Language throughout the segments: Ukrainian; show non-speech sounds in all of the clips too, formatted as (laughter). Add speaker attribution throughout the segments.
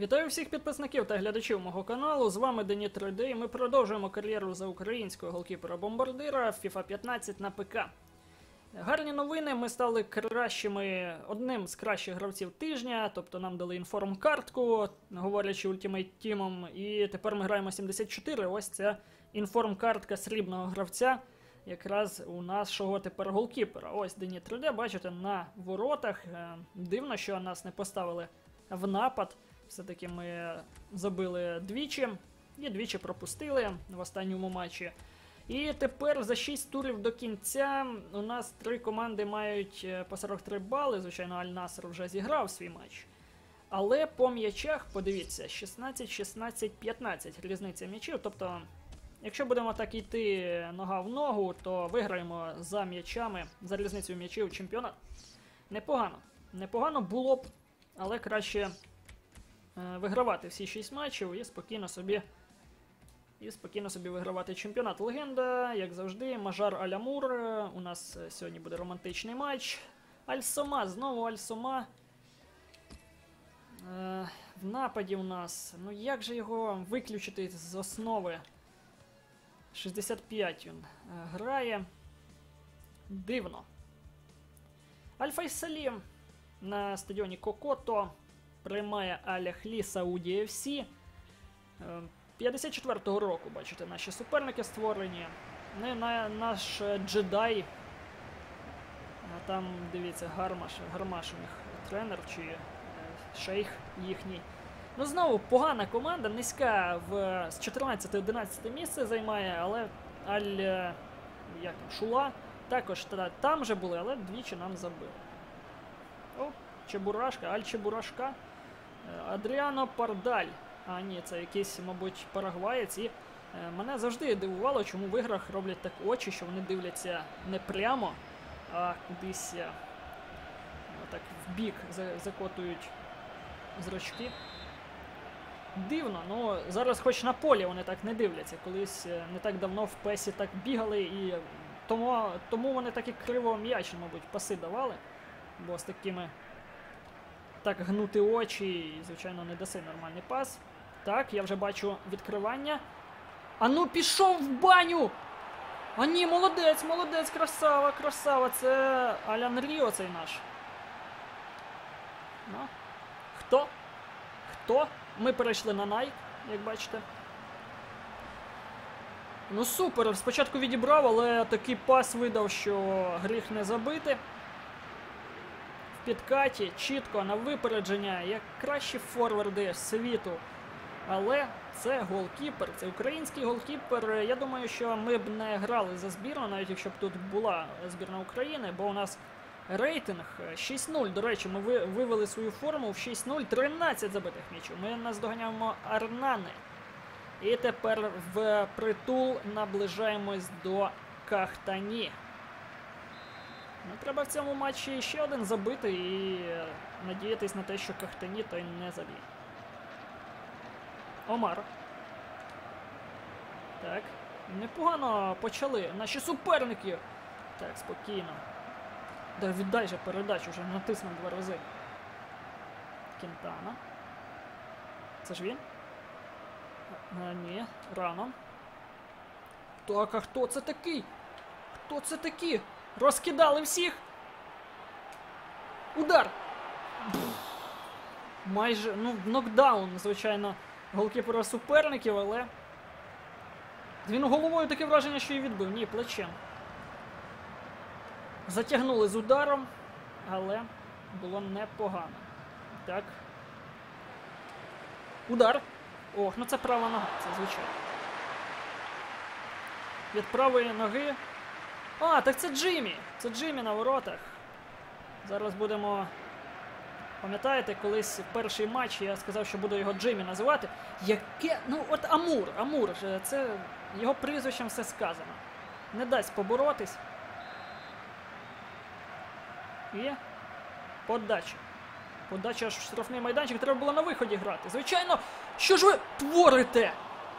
Speaker 1: Вітаю всіх підписників та глядачів мого каналу. З вами Дені 3D і ми продовжуємо кар'єру за українського голкіпера-бомбардира FIFA 15 на ПК. Гарні новини. Ми стали кращими, одним з кращих гравців тижня, тобто нам дали інформ-картку, говорячи Ultimate Team, і тепер ми граємо 74. Ось ця інформ-картка срібного гравця. Якраз у нашого тепер голкіпера. Ось Дені 3D, бачите, на воротах. Е, Дивно, що нас не поставили в напад. Все-таки ми забили двічі і двічі пропустили в останньому матчі. І тепер за 6 турів до кінця у нас три команди мають е, по 43 бали. Звичайно, Аль-Наср вже зіграв свій матч. Але по м'ячах, подивіться, 16, 16, 15 різниця м'ячів. Тобто, якщо будемо так йти нога в ногу, то виграємо за м'ячами, за різницею м'ячів чемпіонат. Непогано. Непогано було б, але краще вигравати всі 6 матчів і спокійно собі. І спокійно собі вигравати чемпіонат. Легенда, як завжди, Мажар Алямур. У нас е, сьогодні буде романтичний матч. Альсома, знову Альсома. Е, в нападі у нас. Ну як же його виключити з основи? 65 він е, грає. Дивно. Аль-Файсалі на стадіоні Кокото приймає Аляхлі Сауді. Е, 54-го року, бачите, наші суперники створені. Ну на, наш е, джедай. А там, дивіться, Гармаш, Гармаш у них тренер чи е, шейх їхній. Ну, знову погана команда, низька в з 14-11 місце займає, але Аль. е, Як там, Шула також та- там же були, але двічі нам забили. О, Чебурашка, Аль Чебурашка. Е, Адріано Пардаль. А ні, це якийсь, мабуть, парагваєць. І е, мене завжди дивувало, чому в іграх роблять так очі, що вони дивляться не прямо, а кудись е, так в бік закотують зрачки. Дивно, ну зараз хоч на полі вони так не дивляться. Колись не так давно в песі так бігали, і тому, тому вони так і криво м'яч, мабуть, паси давали. Бо з такими так гнути очі і, звичайно, не даси нормальний пас. Так, я вже бачу відкривання. А ну пішов в баню! А ні, молодець, молодець, красава, красава. Це Алян Ріо цей наш. Ну. Хто? Хто? Ми перейшли на Nike, як бачите. Ну супер, спочатку відібрав, але такий пас видав, що гріх не забити. Підкаті, чітко на випередження, як кращі форварди світу. Але це голкіпер, це український голкіпер. Я думаю, що ми б не грали за збірну, навіть якщо б тут була збірна України, бо у нас рейтинг 6-0. До речі, ми вивели свою форму в 6-0, 13 забитих м'ячів. Ми наздоганяємо Арнани. І тепер в притул наближаємось до Кахтані. Ну, треба в цьому матчі ще один забити і е, надіятись на те, що Кахтані той не заб'є. Омар. Так. Непогано почали наші суперники. Так, спокійно. Да віддай же передачу, вже натиснув два рази. Кентана. Це ж він? А, ні, рано. Так, а хто це такий? Хто це такі? Розкидали всіх. Удар! Майже, ну, нокдаун, звичайно, голкіпера суперників, але. Він головою таке враження, що і відбив. Ні, плечем. Затягнули з ударом, але було непогано. Так. Удар. Ох, ну це права нога, це звичайно. Від правої ноги. А, так це Джиммі! Це Джиммі на воротах. Зараз будемо. Пам'ятаєте, колись перший матч я сказав, що буду його Джиммі називати. Яке. Ну, от Амур, Амур, це його прізвищем все сказано. Не дасть поборотись. І подача. Подача аж в штрафний майданчик, треба було на виході грати. Звичайно, що ж ви творите?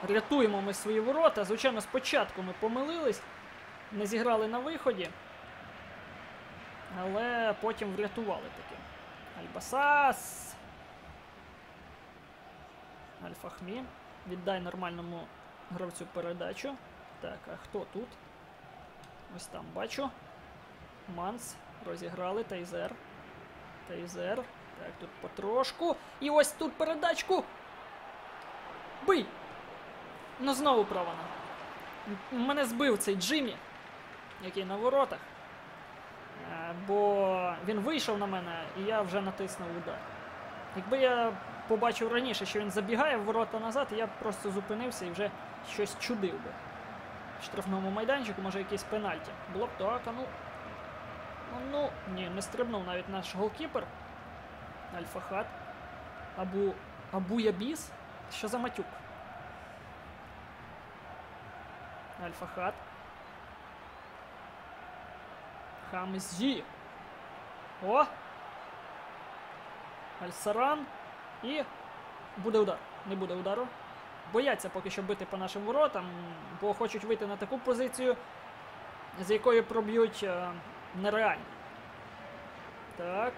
Speaker 1: Рятуємо ми свої ворота. Звичайно, спочатку ми помилились, не зіграли на виході. Але потім врятували таки. Альбасас. Альфахмі. Віддай нормальному гравцю передачу. Так, а хто тут? Ось там бачу. Манс. Розіграли. Тайзер. Тайзер. Так, тут потрошку. І ось тут передачку. Бий! Ну знову правана. Мене збив цей Джиммі, який на воротах. Е, Бо він вийшов на мене, і я вже натиснув удар. Якби я побачив раніше, що він забігає в ворота назад, я б просто зупинився і вже щось чудив би. В штрафному майданчику, може якийсь пенальті. Було б так, а ну. Ну, ну, ні, не стрибнув навіть наш голкіпер. Альфахат. Абу. Абу Ябіс? Що за матюк? Альфахат. Хамзі. О! Альсаран. І буде удар. Не буде удару. Бояться поки що бити по нашим воротам, бо хочуть вийти на таку позицію, з якої проб'ють е, нереально. Так.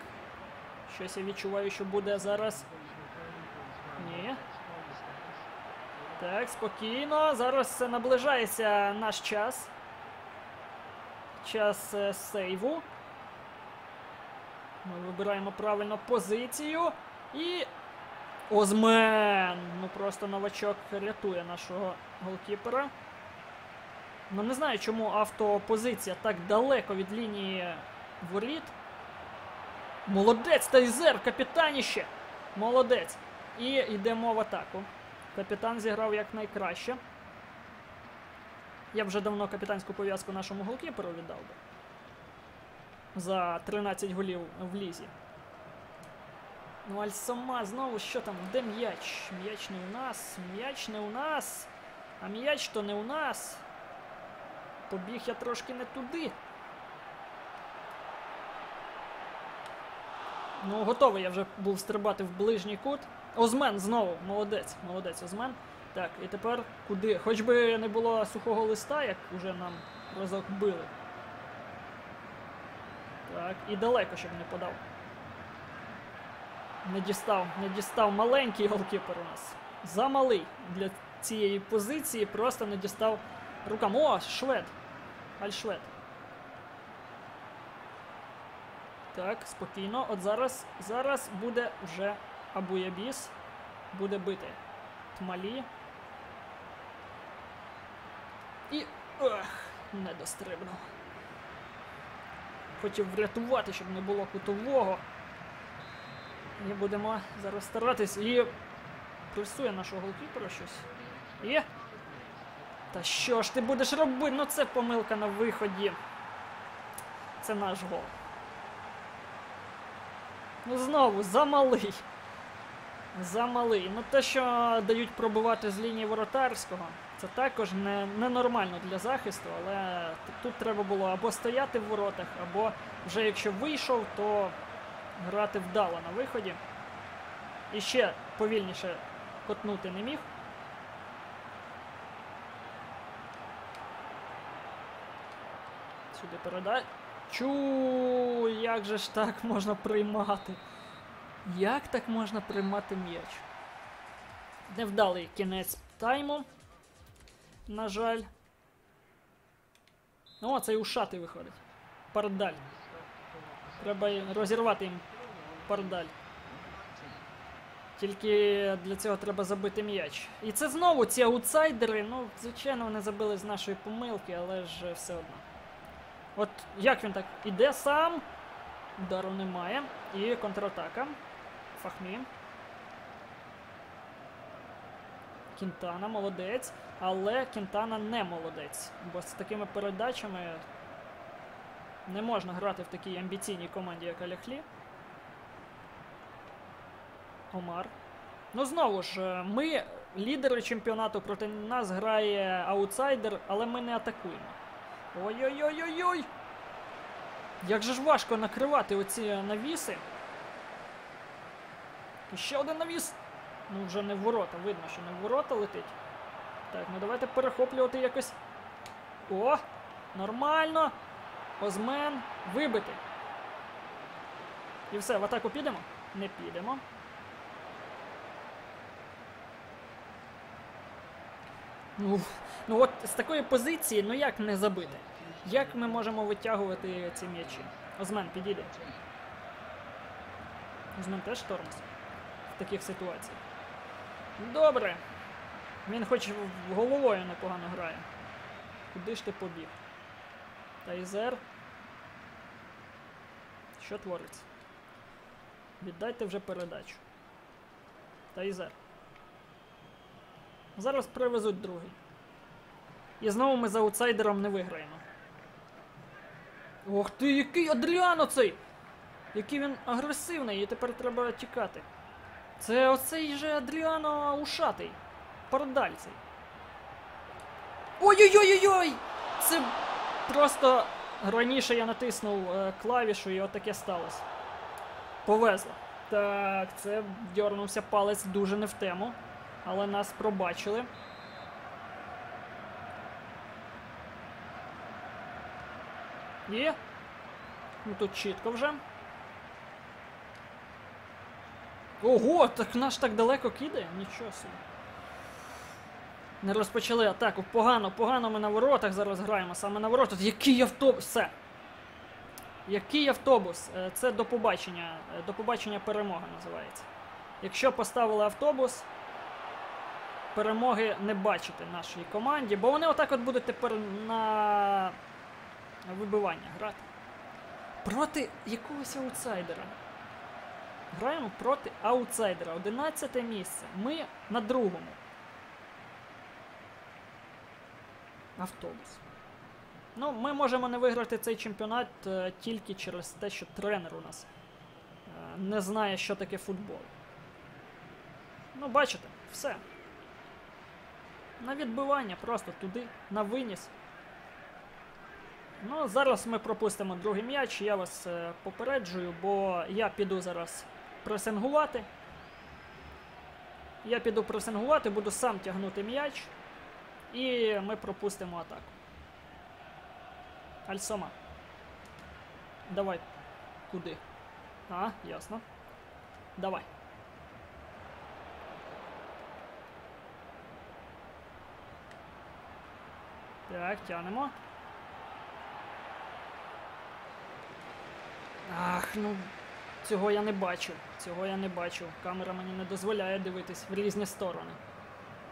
Speaker 1: Щось я відчуваю, що буде зараз. Ні. Так, спокійно. Зараз наближається наш час. Час е, сейву. Ми вибираємо правильно позицію. І. Озмен! Ну просто новачок рятує нашого голкіпера. Ну не знаю, чому автопозиція так далеко від лінії воріт. Молодець, Тайзер, капітаніще! Молодець. І йдемо в атаку. Капітан зіграв якнайкраще. Я вже давно капітанську пов'язку нашому голкіперу віддав би. За 13 голів в лізі. Ну, Альсома знову що там? Де м'яч? М'яч не у нас, м'яч не у нас. А м'яч то не у нас. Побіг я трошки не туди. Ну, готовий я вже був стрибати в ближній кут. Озмен знову, молодець, молодець Озмен. Так, і тепер куди? Хоч би не було сухого листа, як уже нам разок били. Так, і далеко, щоб не подав. Не дістав, не дістав маленький голкіпер у нас. Замалий для цієї позиції, просто не дістав рукам. О, швед! Альшвед. Так, спокійно. От зараз, зараз буде вже Абуябіс. Буде бити. Тмалі. І. Ох, не дострибнув. Хотів врятувати, щоб не було кутового. І будемо зараз старатись. І пресує нашого голкіпера щось. І. Та що ж ти будеш робити? Ну це помилка на виході. Це наш гол. Ну знову замалий. Замалий. Ну те, що дають пробувати з лінії воротарського, це також не, ненормально для захисту, але тут треба було або стояти в воротах, або вже якщо вийшов, то грати вдало на виході. І ще повільніше котнути не міг. Сюди передай. Чу, як же ж так можна приймати? Як так можна приймати м'яч? Невдалий кінець тайму. На жаль. Ну, О, цей ушатий виходить. Пардаль. Треба розірвати їм пардаль. Тільки для цього треба забити м'яч. І це знову ці аутсайдери. Ну, звичайно, вони забили з нашої помилки, але ж все одно. От як він так іде сам, удару немає. І контратака. Фахмі. Кінтана молодець, але Кінтана не молодець. Бо з такими передачами не можна грати в такій амбіційній команді, як Аляхлі. Омар. Ну знову ж, ми лідери чемпіонату, проти нас грає аутсайдер, але ми не атакуємо. Ой-ой-ой-ой-ой! Як же ж важко накривати оці навіси. І ще один навіс. Ну, вже не в ворота, видно, що не в ворота летить. Так, ну давайте перехоплювати якось. О! Нормально! Озмен вибити. І все, в атаку підемо? Не підемо. Ну, ну от з такої позиції, ну як не забити? Як ми можемо витягувати ці м'ячі? Озмен, підійде. Озмен теж тормоз в таких ситуаціях. Добре. Він хоч головою непогано грає. Куди ж ти побіг? Тайзер. Що твориться? Віддайте вже передачу. Тайзер. Зараз привезуть другий. І знову ми за аутсайдером не виграємо. Ох ти, який Адріано цей! Який він агресивний, і тепер треба тікати. Це оцей же Адріано ушатий. Пардаль цей. Ой-ой-ой-ой-ой! Це просто раніше я натиснув е, клавішу і отаке сталося. Повезло. Так, це дьорнувся палець дуже не в тему, але нас пробачили. Є. Ну тут чітко вже. Ого, так наш так далеко кидає? Нічого собі. Не розпочали атаку. Погано, погано ми на воротах зараз граємо. Саме на воротах. Який автобус? Все. Який автобус? Е, Це до побачення. е, До побачення перемога називається. Якщо поставили автобус, перемоги не бачите нашій команді, бо вони отак от будуть тепер на вибивання грати. Проти якогось аутсайдера. Граємо проти аутсайдера. 11 місце. Ми на другому. Автобус. Ну, ми можемо не виграти цей чемпіонат е, тільки через те, що тренер у нас е, не знає, що таке футбол. Ну, бачите, все. На відбивання просто туди, на виніс. Ну, зараз ми пропустимо другий м'яч, я вас е, попереджую, бо я піду зараз пресингувати. Я піду пресингувати, буду сам тягнути м'яч. І ми пропустимо атаку. Альсома. Давай. Куди? А, ясно. Давай. Так, тянемо. Ах, ну. Цього я не бачу. Цього я не бачу. Камера мені не дозволяє дивитись в різні сторони.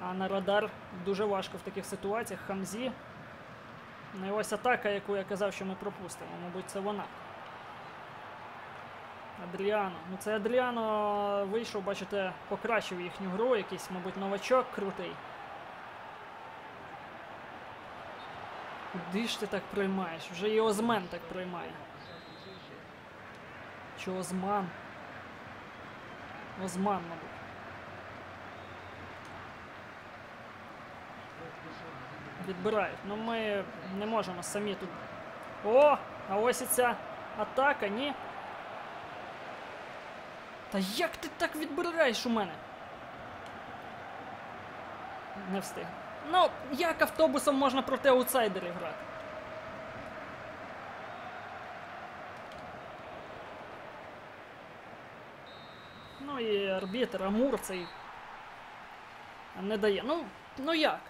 Speaker 1: А на радар дуже важко в таких ситуаціях. Хамзі. Ну і ось атака, яку я казав, що ми пропустимо. Мабуть, це вона. Адріано. Ну це Адріано вийшов, бачите, покращив їхню гру, якийсь, мабуть, новачок крутий. Куди ж ти так приймаєш? Вже і Озмен так приймає. Чи Озман? Озман, мабуть. Відбирають. Ну ми не можемо самі тут. О! А ось і ця атака, ні. Та як ти так відбираєш у мене? Не встиг. Ну, як автобусом можна проти аутсайдерів грати? Ну і арбітр Амур цей не дає. Ну, ну як?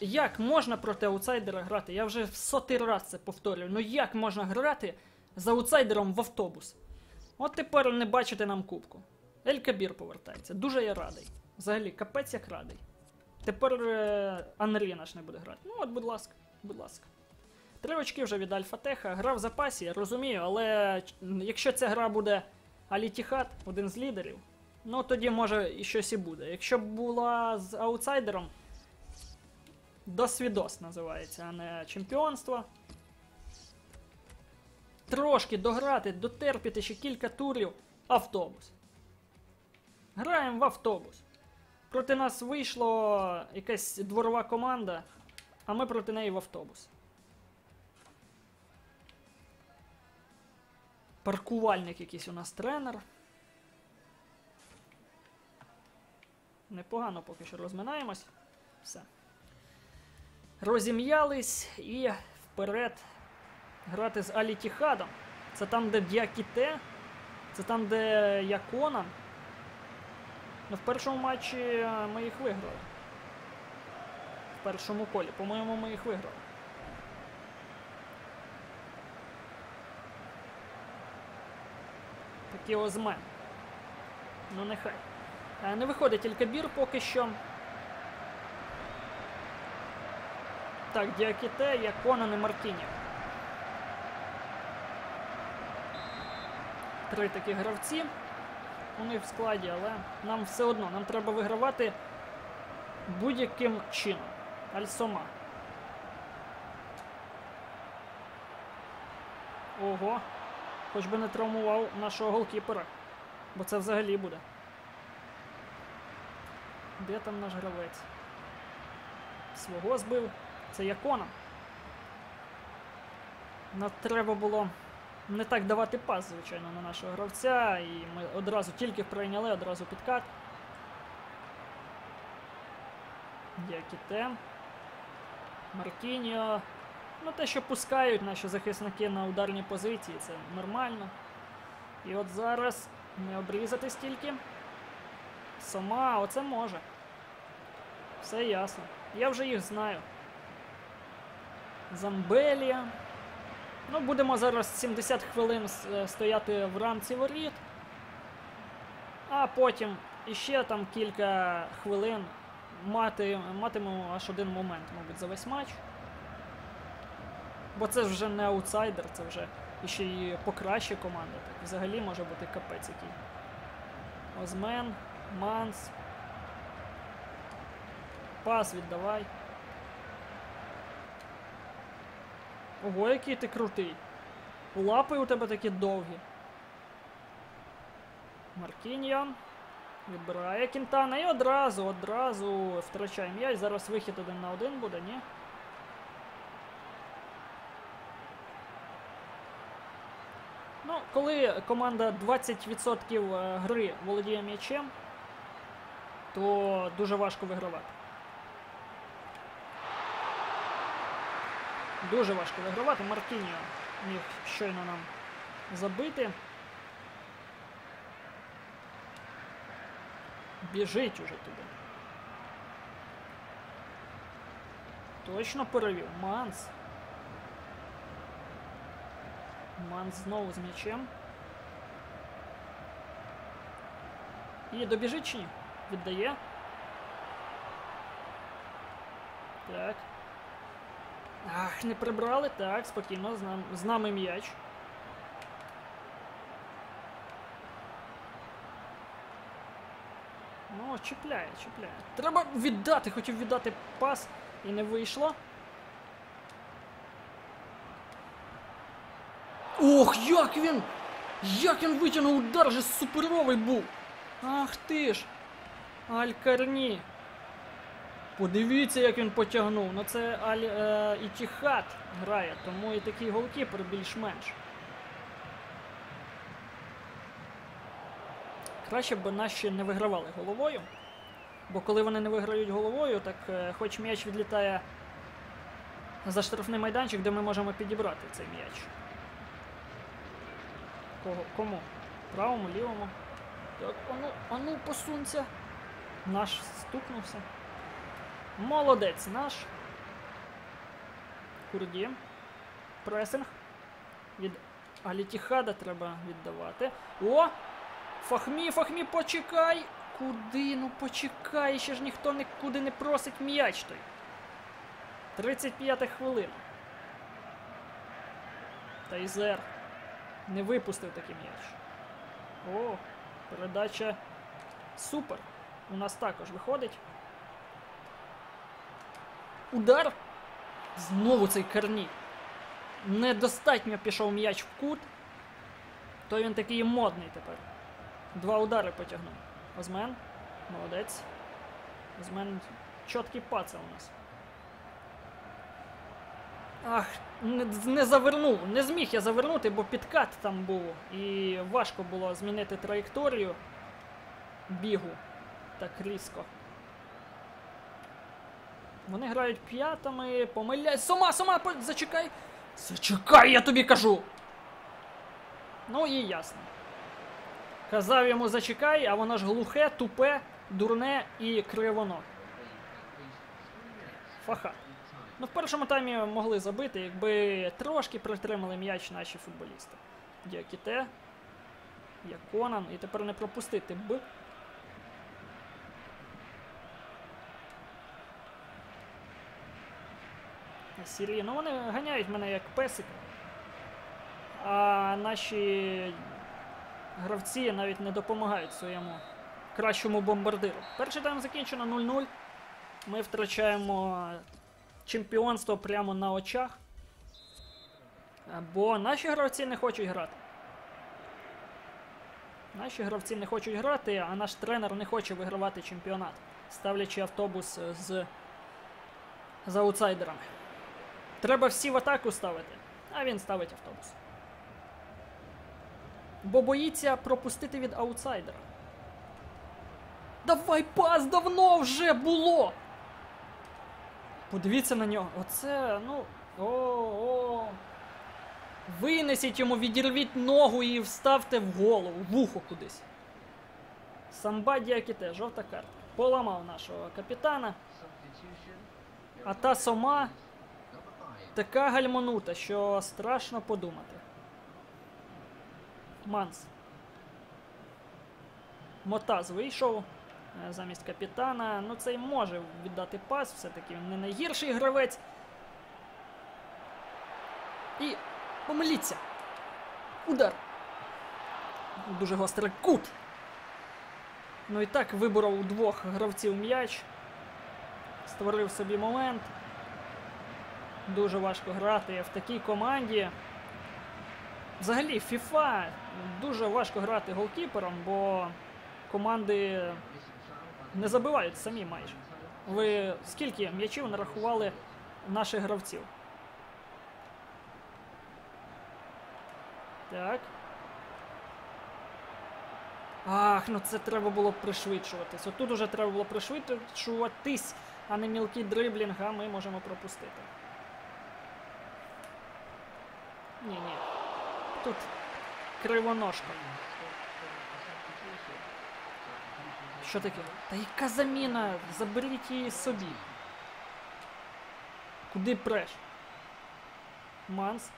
Speaker 1: Як можна проти аутсайдера грати? Я вже в сотий раз це повторюю. Ну як можна грати з аутсайдером в автобус? От тепер не бачите нам кубку. Ель Кабір повертається. Дуже я радий. Взагалі, капець як радий. Тепер е, Анрі наш не буде грати. Ну от, будь ласка, будь ласка. Три очки вже від Альфа-Теха. Гра в запасі, я розумію, але якщо ця гра буде Алітіхат, один з лідерів, ну тоді може і щось і буде. Якщо б була з аутсайдером, досвідос називається, а не чемпіонство. Трошки дограти, дотерпіти ще кілька турів. Автобус. Граємо в автобус. Проти нас вийшла якась дворова команда, а ми проти неї в автобус. Паркувальник якийсь у нас тренер. Непогано поки що розминаємось. Все. Розім'ялись і вперед грати з Алітіхадом. Це там, де Діакіте, це там, де Якона. Ну, в першому матчі ми їх виграли. в першому колі. По-моєму, ми їх виграли. Такі озмен. Ну нехай. Е, Не виходить тільки бір поки що. Так, Діакіте, є Конан і Мартіні. Три такі гравці них в складі, але нам все одно, нам треба вигравати будь-яким чином. Альсома. Ого. Хоч би не травмував нашого голкіпера. Бо це взагалі буде. Де там наш гравець? Свого збив. Це Якона. Нам треба було не так давати пас, звичайно, на нашого гравця. І ми одразу тільки прийняли, одразу підкат. Діакіте. Маркіньо. Ну, те, що пускають наші захисники на ударні позиції, це нормально. І от зараз не обрізати стільки. Сама, оце може. Все ясно. Я вже їх знаю. Замбелія. Ну, будемо зараз 70 хвилин е, стояти в рамці воріт. А потім іще там кілька хвилин мати, матимемо аж один момент, мабуть, за весь матч. Bо це вже не аутсайдер, це вже іще і покраще команда. Так взагалі може бути капець який. Озмен, Манс. Пас віддавай. Ого, який ти крутий. Лапи у тебе такі довгі. Маркіньян. Відбирає Кінтана і одразу, одразу втрачає м'яч. Зараз вихід один на один буде, ні? Ну, коли команда 20% е, гри володіє м'ячем, то дуже важко вигравати. Дуже важко вигравати. Мартіньо міг щойно нам забити. Біжить уже туди. Точно перевів. Манс. Манс знову з м'ячем. І добіжить чи ні? Віддає. Так. Ах, не прибрали. Так, спокійно, з, нам, з нами м'яч. Ну, чіпляє, чіпляє. Треба віддати, хотів віддати пас і не вийшло. Ох, як він! Як він витягнув удар же суперовий був! Ах ти ж! Алькарні! Подивіться, як він потягнув. Ну це Аль е, Ітіхат грає, тому і такий голкіпер більш-менш. Краще б наші не вигравали головою. Бо коли вони не виграють головою, так е, хоч м'яч відлітає за штрафний майданчик, де ми можемо підібрати цей м'яч. Кого? Кому? Правому, лівому. Так, ану, ану, посунься. Наш стукнувся. Молодець наш. Курді. Пресинг. Від Алітіхада треба віддавати. О! Фахмі, Фахмі, почекай! Куди? Ну почекай, ще ж ніхто нікуди не просить м'яч той. 35 хвилина. Тайзер. Не випустив такий м'яч. О, передача супер. У нас також виходить. Удар. Знову цей Карні. Недостатньо пішов м'яч в кут. То він такий модний тепер. Два удари потягнув. Озмен. Молодець. Озмен чіткий паца у нас. Ах, не, не завернув. Не зміг я завернути, бо підкат там був. І важко було змінити траєкторію бігу так різко. Вони грають п'ятами, помиляють. Сома, сома, зачекай! Зачекай, я тобі кажу! Ну і ясно. Казав йому зачекай, а воно ж глухе, тупе, дурне і кривоно. Фаха. Ну, в першому таймі могли забити, якби трошки притримали м'яч наші футболісти. Діакіте, Яконан, і тепер не пропустити б. Сірі, ну вони ганяють мене як песик. А наші гравці навіть не допомагають своєму кращому бомбардиру. Перший тайм закінчено 0-0. Ми втрачаємо чемпіонство прямо на очах. Бо наші гравці не хочуть грати. Наші гравці не хочуть грати, а наш тренер не хоче вигравати чемпіонат, ставлячи автобус з, з аутсайдерами. Треба всі в атаку ставити, а він ставить автобус. Бо боїться пропустити від аутсайдера. Давай пас давно вже було! Подивіться на нього. Оце, ну. О-о. Винесіть йому, відірвіть ногу і вставте в голову, в вухо кудись. Самба Діакіте, жовта карта. Поламав нашого капітана. А та сома така гальмонута, що страшно подумати. Манс. Мотаз вийшов замість капітана. Ну, цей може віддати пас, все-таки він не найгірший гравець. І помиліться. Удар. Дуже гострий кут. Ну і так виборов у двох гравців м'яч. Створив собі момент. Дуже важко грати в такій команді. Взагалі, FIFA дуже важко грати голкіпером, бо команди не забивають самі майже. Ви скільки м'ячів нарахували наших гравців? Так. Ах, ну це треба було пришвидшуватись. Отут уже треба було пришвидшуватись, а не мілкий дриблінг, а ми можемо пропустити. Ні, ні. Тут кривоножка. Що таке? Та яка заміна? Заберіть її собі. Куди преш? Манс.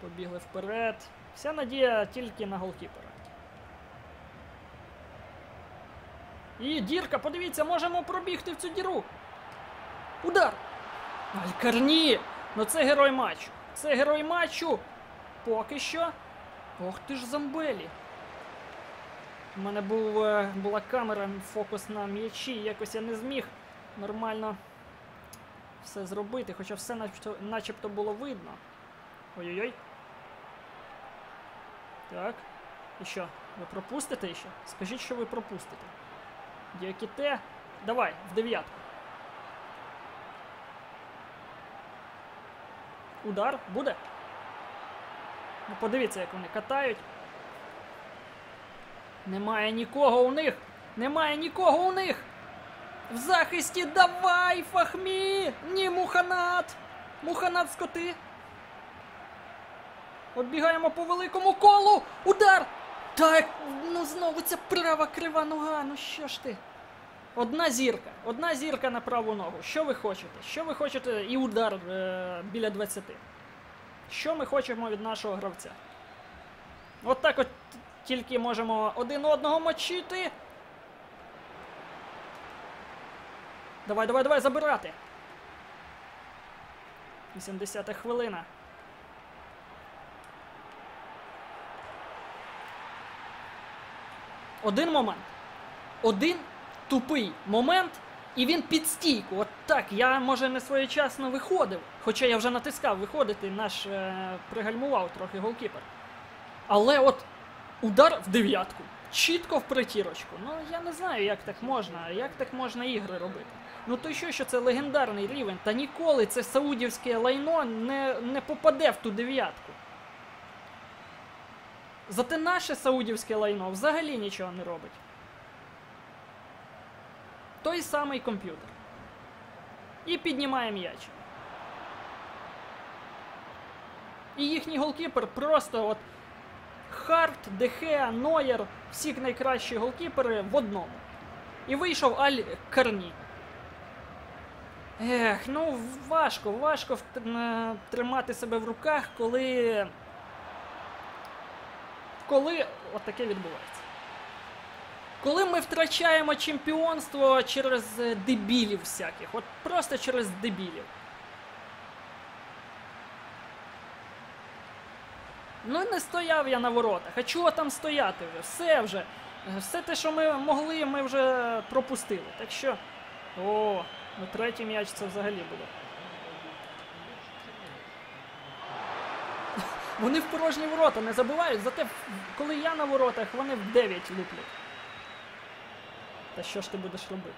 Speaker 1: Побігли вперед. Вся надія тільки на голкіпера. І дірка, подивіться, можемо пробігти в цю діру. Удар! Алькарні! Ну це герой матчу. Це герой матчу. Поки що. Ох ти ж замбелі. У мене був, е, була камера, фокус на м'ячі, якось я не зміг нормально все зробити, хоча все начебто, начебто було видно. Ой-ой-ой. Так. І що? Ви пропустите ще? Скажіть, що ви пропустите. Діакіте. Давай, в дев'ятку. Удар буде? Ну подивіться, як вони катають. Немає нікого у них! Немає нікого у них! В захисті давай, Фахмі! Ні, Муханат! Муханат скоти! Оббігаємо по великому колу! Удар! Так, ну знову ця права крива нога, ну що ж ти? Одна зірка, одна зірка на праву ногу. Що ви хочете? Що ви хочете? І удар е, біля 20. Що ми хочемо від нашого гравця? От так от тільки можемо один одного мочити. Давай, давай, давай, забирати. 80 хвилина. Один момент. Один тупий момент, і він під стійку. От так. Я, може, не своєчасно виходив. Хоча я вже натискав виходити, наш е, пригальмував трохи голкіпер. Але от удар в дев'ятку. Чітко в притірочку. Ну я не знаю, як так можна, як так можна ігри робити. Ну то що, що це легендарний рівень, та ніколи це саудівське лайно не, не попаде в ту дев'ятку. Зате наше саудівське лайно взагалі нічого не робить. Той самий комп'ютер. І піднімає м'яч. І їхній голкіпер просто от Харт, Дехе, Нойер, всі найкращі голкіпери в одному. І вийшов Аль Карні. Ех, ну важко, важко тримати себе в руках, коли. Коли от відбувається. Коли ми втрачаємо чемпіонство через дебілів всяких, от просто через дебілів. Ну не стояв я на воротах. А чого там стояти? Все вже. Все те, що ми могли, ми вже пропустили. Так що. О, ну третій м'яч це взагалі буде. (laughs) Вони в порожні ворота не забувають, зате коли я на воротах, вони в 9 луплять. Та що ж ти будеш робити?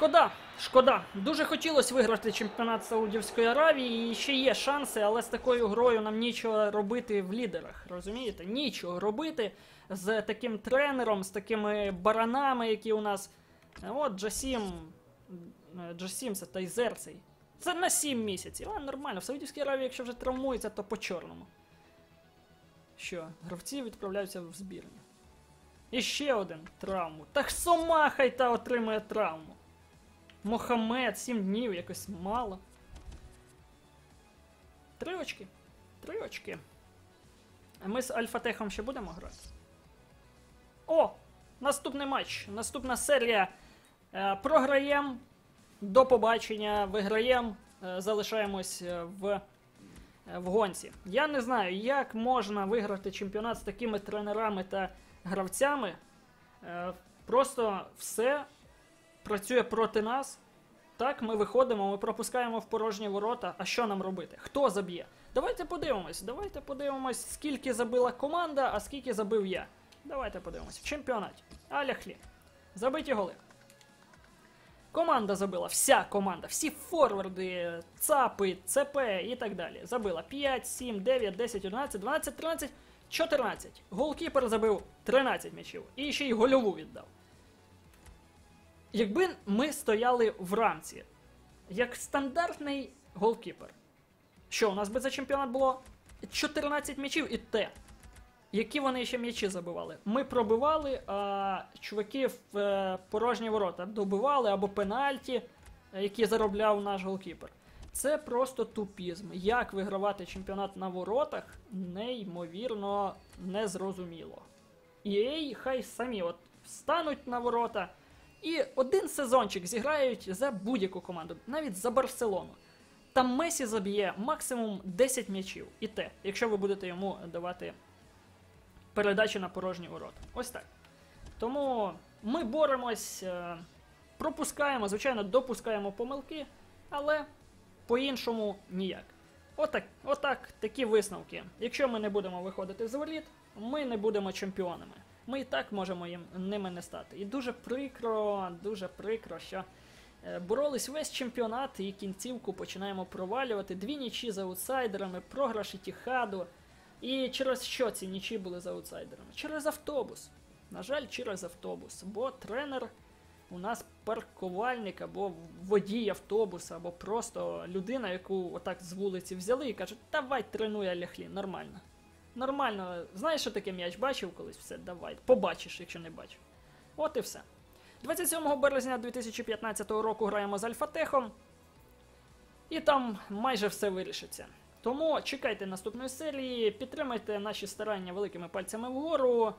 Speaker 1: Шкода, шкода. Дуже хотілося виграти чемпіонат Саудівської Аравії, і ще є шанси, але з такою грою нам нічого робити в лідерах. Розумієте? Нічого робити з таким тренером, з такими баранами, які у нас. От Джасім. е, Джасім це Тайзер цей. Це на 7 місяців. А нормально. В Саудівській Аравії, якщо вже травмується, то по чорному. Що, гравці відправляються в збірні. І ще один травму. Так Сомахай та отримує травму. Мохамед, 7 днів, якось мало. Три очки. Три очки. А ми з Альфатехом ще будемо грати. О! Наступний матч. Наступна серія. Е, програємо. До побачення. Виграємо. Е, залишаємось е, в, в гонці. Я не знаю, як можна виграти чемпіонат з такими тренерами та гравцями. Просто все працює проти нас. Так, ми виходимо, ми пропускаємо в порожні ворота. А що нам робити? Хто заб'є? Давайте подивимось. Давайте подивимось, скільки забила команда, а скільки забив я. Давайте подивимось. В чемпіонаті. Аляхлі. Забиті голи. Команда забила, вся команда, всі форварди, ЦАПи, ЦП і так далі. Забила 5, 7, 9, 10, 11, 12, 13, 14. Голкіпер забив 13 м'ячів. І ще й гольову віддав. Якби ми стояли в рамці, як стандартний голкіпер, що у нас би за чемпіонат було 14 м'ячів і те. Які вони ще м'ячі забивали? Ми пробивали, а чуваки в е, порожні ворота добивали або пенальті, е, які заробляв наш голкіпер. Це просто тупізм. Як вигравати чемпіонат на воротах, неймовірно незрозуміло. EA хай самі от встануть на ворота і один сезончик зіграють за будь-яку команду, навіть за Барселону. Там Месі заб'є максимум 10 м'ячів. І те, якщо ви будете йому давати передачі на порожні ворота. Ось так. Тому ми боремось, е, пропускаємо, звичайно, допускаємо помилки, але по-іншому ніяк. Отак, отак, такі висновки. Якщо ми не будемо виходити з воріт, ми не будемо чемпіонами. Ми і так можемо їм ними не стати. І дуже прикро, дуже прикро, що е, боролись весь чемпіонат і кінцівку починаємо провалювати. Дві нічі з аутсайдерами, програш Тіхаду. І через що ці нічі були з аутсайдерами? Через автобус. На жаль, через автобус. Бо тренер у нас паркувальник або водій автобуса, або просто людина, яку отак з вулиці взяли і кажуть, давай тренуй Аляхлі, нормально. Нормально, знаєш, що таке м'яч бачив колись? Все, давай. Побачиш, якщо не бачив. От і все. 27 березня 2015 року граємо з Альфатехом. І там майже все вирішиться. Тому чекайте наступної серії, підтримайте наші старання великими пальцями вгору.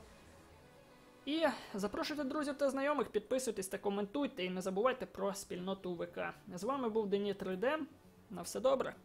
Speaker 1: І запрошуйте друзів та знайомих, підписуйтесь та коментуйте, і не забувайте про спільноту ВК. З вами був Дені 3D. На все добре.